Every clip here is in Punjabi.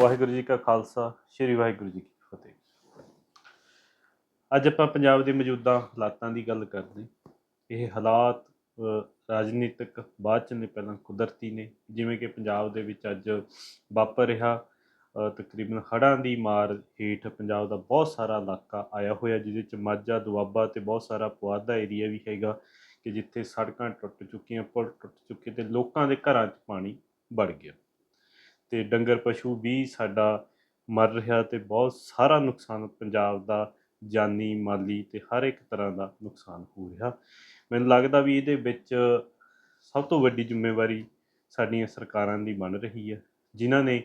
ਵਾਹਿਗੁਰੂ ਜੀ ਕਾ ਖਾਲਸਾ, ਸ੍ਰੀ ਵਾਹਿਗੁਰੂ ਜੀ ਕੀ ਫਤਿਹ। ਅੱਜ ਆਪਾਂ ਪੰਜਾਬ ਦੇ ਮੌਜੂਦਾ ਹਾਲਾਤਾਂ ਦੀ ਗੱਲ ਕਰਦੇ ਇਹ ਹਾਲਾਤ ਰਾਜਨੀਤਿਕ ਬਾਅਦ ਚ ਨੇ, ਪਹਿਲਾਂ ਕੁਦਰਤੀ ਨੇ। ਜਿਵੇਂ ਕਿ ਪੰਜਾਬ ਦੇ ਵਿੱਚ ਅੱਜ ਵਾਪਰ ਰਿਹਾ ਤਕਰੀਬਨ ਹੜ੍ਹਾਂ ਦੀ ਮਾਰ ਹੇਠ ਪੰਜਾਬ ਦਾ ਬਹੁਤ ਸਾਰਾ ਇਲਾਕਾ ਆਇਆ ਹੋਇਆ, ਜਿਹਦੇ ਚ ਮਾਝਾ, ਦੁਆਬਾ ਤੇ ਬਹੁਤ ਸਾਰਾ ਪੁਆਧਾ ਏਰੀਆ ਵੀ ਹੈਗਾ ਕਿ ਜਿੱਥੇ ਸੜਕਾਂ ਟੁੱਟ ਚੁੱਕੀਆਂ, ਪੁਲ ਟੁੱਟ ਚੁੱਕੇ ਤੇ ਲੋਕਾਂ ਦੇ ਘਰਾਂ 'ਚ ਪਾਣੀ ਵੜ ਗਿਆ। ਤੇ ਡੰਗਰ ਪਸ਼ੂ ਵੀ ਸਾਡਾ ਮਰ ਰਿਹਾ ਤੇ ਬਹੁਤ ਸਾਰਾ ਨੁਕਸਾਨ ਪੰਜਾਬ ਦਾ ਜਾਨੀ, ਮਾਲੀ ਤੇ ਹਰ ਇੱਕ ਤਰ੍ਹਾਂ ਦਾ ਨੁਕਸਾਨ ਹੋ ਰਿਹਾ। ਮੈਨੂੰ ਲੱਗਦਾ ਵੀ ਇਹਦੇ ਵਿੱਚ ਸਭ ਤੋਂ ਵੱਡੀ ਜ਼ਿੰਮੇਵਾਰੀ ਸਾਡੀਆਂ ਸਰਕਾਰਾਂ ਦੀ ਬਣ ਰਹੀ ਹੈ, ਜਿਨ੍ਹਾਂ ਨੇ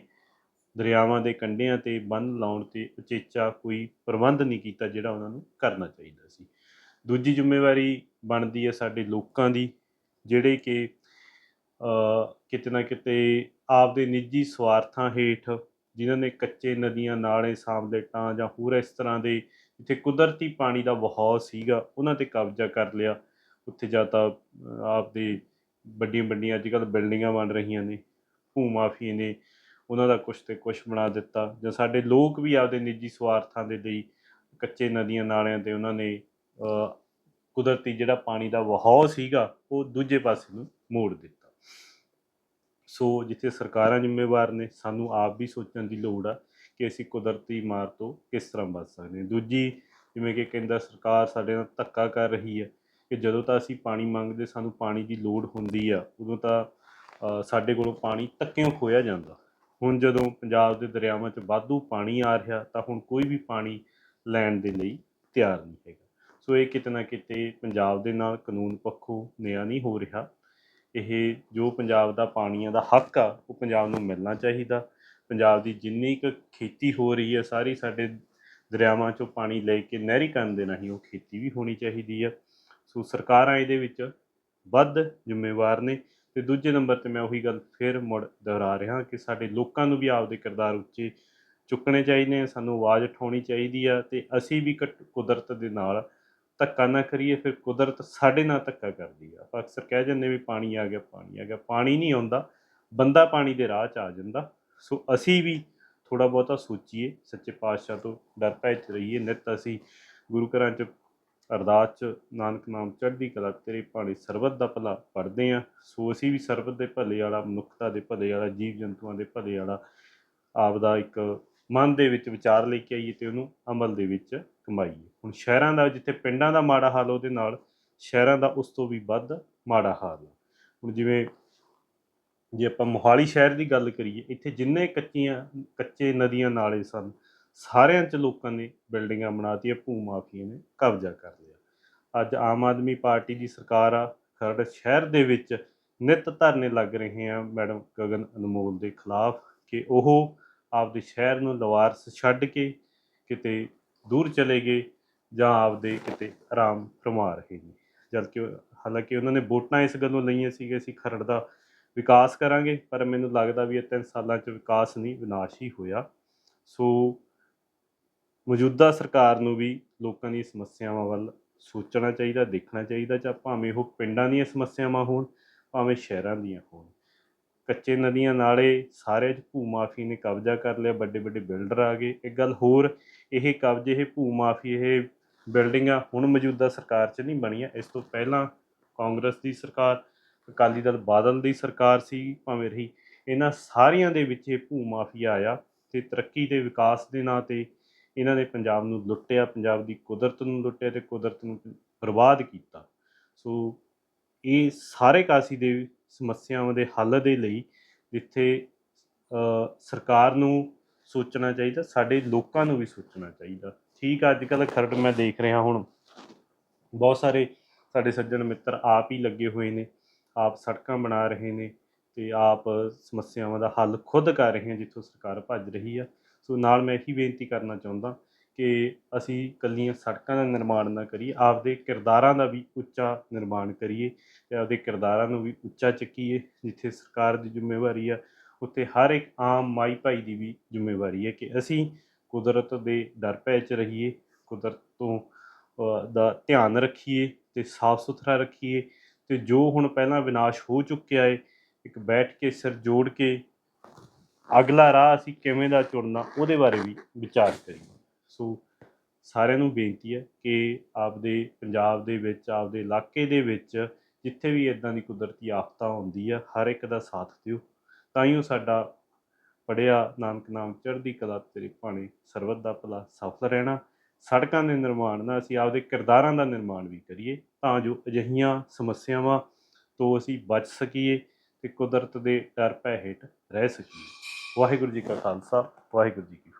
ਦਰਿਆਵਾਂ ਦੇ ਕੰਢਿਆਂ ਤੇ ਬੰਨ ਲਾਉਣ ਤੇ ਉਚੇਚਾ ਕੋਈ ਪ੍ਰਬੰਧ ਨਹੀਂ ਕੀਤਾ ਜਿਹੜਾ ਉਹਨਾਂ ਨੂੰ ਕਰਨਾ ਚਾਹੀਦਾ ਸੀ। ਦੂਜੀ ਜ਼ਿੰਮੇਵਾਰੀ ਬਣਦੀ ਹੈ ਸਾਡੇ ਲੋਕਾਂ ਦੀ, ਜਿਹੜੇ ਕਿ ਕਿਤੇ ਨਾ ਕਿਤੇ ਆਪਦੇ ਨਿੱਜੀ ਸਵਾਰਥਾਂ ਹੇਠ ਜਿਨ੍ਹਾਂ ਨੇ ਕੱਚੇ ਨਦੀਆਂ, ਨਾਲੇ ਸਾਮਲੇਟਾਂ ਜਾਂ ਹੋਰ ਇਸ ਤਰ੍ਹਾਂ ਦੇ ਜਿੱਥੇ ਕੁਦਰਤੀ ਪਾਣੀ ਦਾ ਵਹਾਅ ਸੀਗਾ, ਉਹਨਾਂ ਤੇ ਕਬਜ਼ਾ ਕਰ ਲਿਆ। ਉੱਥੇ ਜਾਂ ਤਾਂ ਆਪਦੇ ਵੱਡੀਆਂ ਵੱਡੀਆਂ ਅੱਜ ਕੱਲ੍ਹ ਬਿਲਡਿੰਗਾਂ ਬਣ ਰਹੀਆਂ ਨੇ ਭੂ ਮਾਫੀਏ ਨੇ, ਉਹਨਾਂ ਦਾ ਕੁਛ ਤੇ ਕੁਛ ਬਣਾ ਦਿੱਤਾ। ਜਾਂ ਸਾਡੇ ਲੋਕ ਵੀ ਆਪਦੇ ਨਿੱਜੀ ਸਵਾਰਥਾਂ ਦੇ ਲਈ ਕੱਚੇ ਨਦੀਆਂ, ਨਾਲਿਆਂ ਤੇ ਉਹਨਾਂ ਨੇ ਕੁਦਰਤੀ ਜਿਹੜਾ ਪਾਣੀ ਦਾ ਵਹਾਅ ਸੀਗਾ, ਉਹ ਦੂਜੇ ਪਾਸੇ ਨੂੰ ਮੋੜ ਦਿੱਤਾ। ਸੋ ਜਿੱਥੇ ਸਰਕਾਰਾਂ ਜ਼ਿੰਮੇਵਾਰ ਨੇ, ਸਾਨੂੰ ਆਪ ਵੀ ਸੋਚਣ ਦੀ ਲੋੜ ਆ ਕਿ ਅਸੀਂ ਕੁਦਰਤੀ ਮਾਰ ਤੋਂ ਕਿਸ ਤਰ੍ਹਾਂ ਬਚ ਸਕਦੇ ਹਾਂ। ਦੂਜੀ, ਜਿਵੇਂ ਕਿ ਕੇਂਦਰ ਸਰਕਾਰ ਸਾਡੇ ਨਾਲ ਧੱਕਾ ਕਰ ਰਹੀ ਹੈ ਕਿ ਜਦੋਂ ਤਾਂ ਅਸੀਂ ਪਾਣੀ ਮੰਗਦੇ, ਸਾਨੂੰ ਪਾਣੀ ਦੀ ਲੋੜ ਹੁੰਦੀ ਆ, ਉਦੋਂ ਤਾਂ ਸਾਡੇ ਕੋਲੋਂ ਪਾਣੀ ਧੱਕਿਓਂ ਖੋਇਆ ਜਾਂਦਾ। ਹੁਣ ਜਦੋਂ ਪੰਜਾਬ ਦੇ ਦਰਿਆਵਾਂ 'ਚ ਵਾਧੂ ਪਾਣੀ ਆ ਰਿਹਾ, ਤਾਂ ਹੁਣ ਕੋਈ ਵੀ ਪਾਣੀ ਲੈਣ ਦੇ ਲਈ ਤਿਆਰ ਨਹੀਂ ਹੈਗਾ। ਸੋ ਇਹ ਕਿਤੇ ਨਾ ਕਿਤੇ ਪੰਜਾਬ ਦੇ ਨਾਲ ਕਾਨੂੰਨ ਪੱਖੋਂ ਨਿਆਂ ਨਹੀਂ ਹੋ ਰਿਹਾ। ਇਹ ਜੋ ਪੰਜਾਬ ਦਾ ਪਾਣੀਆਂ ਦਾ ਹੱਕ ਆ, ਉਹ ਪੰਜਾਬ ਨੂੰ ਮਿਲਣਾ ਚਾਹੀਦਾ। ਪੰਜਾਬ ਦੀ ਜਿੰਨੀ ਕੁ ਖੇਤੀ ਹੋ ਰਹੀ ਹੈ ਸਾਰੀ ਸਾਡੇ ਦਰਿਆਵਾਂ 'ਚੋਂ ਪਾਣੀ ਲੈ ਕੇ ਨਹਿਰੀਕਰਨ ਦੇ ਰਾਹੀਂ ਉਹ ਖੇਤੀ ਵੀ ਹੋਣੀ ਚਾਹੀਦੀ ਆ। ਸੋ ਸਰਕਾਰਾਂ ਇਹਦੇ ਵਿੱਚ ਵੱਧ ਜ਼ਿੰਮੇਵਾਰ ਨੇ ਤੇ ਦੂਜੇ ਨੰਬਰ ਤੇ ਮੈਂ ਉਹੀ ਗੱਲ ਫਿਰ ਮੁੜ ਦੁਹਰਾ ਰਿਹਾ ਕਿ ਸਾਡੇ ਲੋਕਾਂ ਨੂੰ ਵੀ ਆਪਦੇ ਕਿਰਦਾਰ ਉੱਚੇ ਚੁੱਕਣੇ ਚਾਹੀਦੇ ਆ, ਸਾਨੂੰ ਆਵਾਜ਼ ਉਠਾਉਣੀ ਚਾਹੀਦੀ ਆ ਤੇ ਅਸੀਂ ਵੀ ਕਟ- ਕੁਦਰਤ ਦੇ ਨਾਲ ਧੱਕਾ ਨਾ ਕਰੀਏ, ਫਿਰ ਕੁਦਰਤ ਸਾਡੇ ਨਾਲ ਧੱਕਾ ਕਰਦੀ ਆ। ਆਪਾਂ ਅਕਸਰ ਕਹਿ ਜਾਂਦੇ ਵੀ ਪਾਣੀ ਆ ਗਿਆ, ਪਾਣੀ ਆ ਗਿਆ। ਪਾਣੀ ਨਹੀਂ ਆਉਂਦਾ, ਬੰਦਾ ਪਾਣੀ ਦੇ ਰਾਹ 'ਚ ਆ ਜਾਂਦਾ। ਸੋ ਅਸੀਂ ਵੀ ਥੋੜਾ ਬਹੁਤਾ ਸੋਚੀਏ, ਸੱਚੇ ਪਾਤਸ਼ਾਹ ਤੋਂ ਡਰ ਭੈ 'ਚ ਰਹੀਏ। ਨਿਤ ਅਸੀਂ ਗੁਰੂ ਘਰਾਂ 'ਚ, ਅਰਦਾਸ 'ਚ, ਨਾਨਕ ਨਾਮ ਚੜ੍ਹਦੀ ਕਲਾ ਤੇਰੇ ਭਾਣੇ ਸਰਬਤ ਦਾ ਭਲਾ ਪੜ੍ਹਦੇ ਆ ਸੋ ਅਸੀਂ ਵੀ ਸਰਬਤ ਦੇ ਭਲੇ ਵਾਲਾ, ਮਨੁੱਖਤਾ ਦੇ ਭਲੇ ਵਾਲਾ ਜੀਵ ਜੰਤੂਆਂ ਦੇ ਭਲੇ ਵਾਲਾ ਆਪਦਾ ਇੱਕ ਮਨ ਦੇ ਵਿੱਚ ਵਿਚਾਰ ਲੈ ਕੇ ਆਈਏ ਤੇ ਉਹਨੂੰ ਅਮਲ ਦੇ ਵਿੱਚ ਕਮਾਈਏ। ਹੁਣ ਸ਼ਹਿਰਾਂ ਦਾ, ਜਿੱਥੇ ਪਿੰਡਾਂ ਦਾ ਮਾੜਾ ਹਾਲ ਉਹਦੇ ਨਾਲ ਸ਼ਹਿਰਾਂ ਦਾ ਉਸ ਤੋਂ ਵੀ ਵੱਧ ਮਾੜਾ ਹਾਲ ਹੈ ਹੁਣ ਜਿਵੇਂ ਜੇ ਆਪਾਂ ਮੋਹਾਲੀ ਸ਼ਹਿਰ ਦੀ ਗੱਲ ਕਰੀਏ, ਇੱਥੇ ਜਿੰਨੇ ਕੱਚੀਆਂ, ਕੱਚੇ ਨਦੀਆਂ ਨਾਲੇ ਸਨ, ਸਾਰਿਆਂ 'ਚ ਲੋਕਾਂ ਨੇ ਬਿਲਡਿੰਗਾਂ ਬਣਾਤੀਆਂ ਭੂ ਮਾਫੀਏ ਨੇ ਕਬਜ਼ਾ ਕਰ ਲਿਆ। ਅੱਜ ਆਮ ਆਦਮੀ ਪਾਰਟੀ ਦੀ ਸਰਕਾਰ ਆ, ਖਰੜ ਸ਼ਹਿਰ ਦੇ ਵਿੱਚ ਨਿਤ ਧਰਨੇ ਲੱਗ ਰਹੇ ਆ, ਮੈਡਮ ਗਗਨ ਅਨਮੋਲ ਦੇ ਖਿਲਾਫ ਕਿ ਉਹ ਆਪਦੇ ਸ਼ਹਿਰ ਨੂੰ ਲਵਾਰਸ ਛੱਡ ਕੇ ਕਿਤੇ ਦੂਰ ਚਲੇ ਗਏ ਜਾਂ ਆਪਦੇ ਕਿਤੇ ਆਰਾਮ ਫਰਮਾ ਰਹੇ ਨੇ। ਜਦਕਿ ਹਾਲਾਂਕਿ ਉਹਨਾਂ ਨੇ ਵੋਟਾਂ ਇਸ ਗੱਲੋਂ ਲਈਆਂ ਸੀ ਕਿ ਅਸੀਂ ਖਰੜ ਦਾ ਵਿਕਾਸ ਕਰਾਂਗੇ, ਪਰ ਮੈਨੂੰ ਲੱਗਦਾ ਵੀ ਇਹ ਤਿੰਨ ਸਾਲਾਂ 'ਚ ਵਿਕਾਸ ਨਹੀਂ, ਵਿਨਾਸ਼ ਹੀ ਹੋਇਆ। ਸੋ ਮੌਜੂਦਾ ਸਰਕਾਰ ਨੂੰ ਵੀ ਲੋਕਾਂ ਦੀਆਂ ਸਮੱਸਿਆਵਾਂ ਵੱਲ ਸੋਚਣਾ ਚਾਹੀਦਾ, ਦੇਖਣਾ ਚਾਹੀਦਾ, ਜਾਂ ਭਾਵੇਂ ਉਹ ਪਿੰਡਾਂ ਦੀਆਂ ਸਮੱਸਿਆਵਾਂ ਹੋਣ, ਭਾਵੇਂ ਸ਼ਹਿਰਾਂ ਦੀਆਂ ਹੋਣ। ਕੱਚੇ ਨਦੀਆਂ ਨਾਲੇ ਸਾਰੇ ਚ ਭੂ ਮਾਫੀ ਨੇ ਕਬਜ਼ਾ ਕਰ ਲਿਆ, ਵੱਡੇ ਵੱਡੇ ਬਿਲਡਰ ਆ ਗਏ। ਇੱਕ ਗੱਲ ਹੋਰ, ਇਹ ਕਬਜ਼ੇ, ਇਹ ਭੂ ਮਾਫੀ ਇਹ ਬਿਲਡਿੰਗਾਂ ਹੁਣ ਮੌਜੂਦਾ ਸਰਕਾਰ 'ਚ ਨਹੀਂ ਬਣੀਆਂ। ਇਸ ਤੋਂ ਪਹਿਲਾਂ ਕਾਂਗਰਸ ਦੀ ਸਰਕਾਰ, ਅਕਾਲੀ ਦਲ ਬਾਦਲ ਦੀ ਸਰਕਾਰ ਸੀ, ਭਾਵੇਂ ਰਹੀ। ਇਹਨਾਂ ਸਾਰਿਆਂ ਦੇ ਵਿੱਚ ਇਹ ਭੂ ਮਾਫੀਆ ਆਇਆ ਤੇ ਤਰੱਕੀ ਦੇ ਵਿਕਾਸ ਦੇ ਨਾਂ ਤੇ ਇਹਨਾਂ ਨੇ ਪੰਜਾਬ ਨੂੰ ਲੁੱਟਿਆ, ਪੰਜਾਬ ਦੀ ਕੁਦਰਤ ਨੂੰ ਲੁੱਟਿਆ ਤੇ ਕੁਦਰਤ ਨੂੰ ਬਰਬਾਦ ਕੀਤਾ। ਸੋ ਇਹ ਸਾਰੇ ਕਾਸੀ ਦੇ ਸਮੱਸਿਆਵਾਂ ਦੇ ਹੱਲ ਦੇ ਲਈ ਜਿੱਥੇ ਸਰਕਾਰ ਨੂੰ ਸੋਚਣਾ ਚਾਹੀਦਾ, ਸਾਡੇ ਲੋਕਾਂ ਨੂੰ ਵੀ ਸੋਚਣਾ ਚਾਹੀਦਾ। ਠੀਕ ਆ ਅੱਜ ਕੱਲ੍ਹ ਖਰੜ ਮੈਂ ਦੇਖ ਰਿਹਾ ਹੁਣ, ਬਹੁਤ ਸਾਰੇ ਸਾਡੇ ਸੱਜਣ ਮਿੱਤਰ ਆਪ ਹੀ ਲੱਗੇ ਹੋਏ ਨੇ, ਆਪ ਸੜਕਾਂ ਬਣਾ ਰਹੇ ਨੇ ਤੇ ਆਪ ਸਮੱਸਿਆਵਾਂ ਦਾ ਹੱਲ ਖੁਦ ਕਰ ਰਹੇ ਹਨ ਜਿੱਥੋਂ ਸਰਕਾਰ ਭੱਜ ਰਹੀ ਆ। ਸੋ ਨਾਲ ਮੈਂ ਇਹੀ ਬੇਨਤੀ ਕਰਨਾ ਚਾਹੁੰਦਾ ਕਿ ਅਸੀਂ ਇਕੱਲੀਆਂ ਸੜਕਾਂ ਦਾ ਨਿਰਮਾਣ ਨਾ ਕਰੀਏ, ਆਪਦੇ ਕਿਰਦਾਰਾਂ ਦਾ ਵੀ ਉੱਚਾ ਨਿਰਮਾਣ ਕਰੀਏ ਤੇ ਆਪਦੇ ਕਿਰਦਾਰਾਂ ਨੂੰ ਵੀ ਉੱਚਾ ਚੱਕੀਏ, ਜਿੱਥੇ ਸਰਕਾਰ ਦੀ ਜ਼ਿੰਮੇਵਾਰੀ ਆ, ਉੱਥੇ ਹਰ ਇੱਕ ਆਮ ਮਾਈ ਭਾਈ ਦੀ ਵੀ ਜ਼ਿੰਮੇਵਾਰੀ ਹੈ ਕਿ ਅਸੀਂ ਕੁਦਰਤ ਦੇ ਡਰ ਭੈ 'ਚ ਰਹੀਏ, ਕੁਦਰਤ ਤੋਂ ਦਾ ਧਿਆਨ ਰੱਖੀਏ ਤੇ ਸਾਫ਼ ਸੁਥਰਾ ਰੱਖੀਏ ਤੇ ਜੋ ਹੁਣ ਪਹਿਲਾਂ ਵਿਨਾਸ਼ ਹੋ ਚੁੱਕਿਆ ਹੈ ਇੱਕ ਬੈਠ ਕੇ ਸਿਰ ਜੋੜ ਕੇ ਅਗਲਾ ਰਾਹ ਅਸੀਂ ਕਿਵੇਂ ਦਾ ਚੁਣਨਾ, ਉਹਦੇ ਬਾਰੇ ਵੀ ਵਿਚਾਰ ਕਰੀਏ। ਸੋ ਸਾਰਿਆਂ ਨੂੰ ਬੇਨਤੀ ਹੈ ਕਿ ਆਪਦੇ ਪੰਜਾਬ ਦੇ ਵਿੱਚ, ਆਪਦੇ ਇਲਾਕੇ ਦੇ ਵਿੱਚ ਜਿੱਥੇ ਵੀ ਇਦਾਂ ਦੀ ਕੁਦਰਤੀ ਆਫਤਾਂ ਹੁੰਦੀ ਆ, ਹਰ ਇੱਕ ਦਾ ਸਾਥ ਦਿਓ। ਤਾਂ ਹੀ ਉਹ ਸਾਡਾ ਪੜਿਆ ਨਾਨਕ ਨਾਮ ਚੜ੍ਹਦੀ ਕਲਾ ਤੇਰੇ ਭਾਣੇ ਸਰਬੱਤ ਦਾ ਭਲਾ ਸਫਲ ਰਹਿਣਾ। ਸੜਕਾਂ ਦੇ ਨਿਰਮਾਣ ਨਾਲ ਅਸੀਂ ਆਪਦੇ ਕਿਰਦਾਰਾਂ ਦਾ ਨਿਰਮਾਣ ਵੀ ਕਰੀਏ ਤਾਂ ਜੋ ਅਜਿਹੀਆਂ ਸਮੱਸਿਆਵਾਂ ਤੋਂ ਅਸੀਂ ਬਚ ਸਕੀਏ ਤੇ ਕੁਦਰਤ ਦੇ ਡਰ ਭੈ ਹੇਠ ਰਹਿ ਸਕੀਏ। ਵਾਹਿਗੁਰੂ ਜੀ ਕਾ ਖਾਲਸਾ, ਵਾਹਿਗੁਰੂ ਜੀ ਕੀ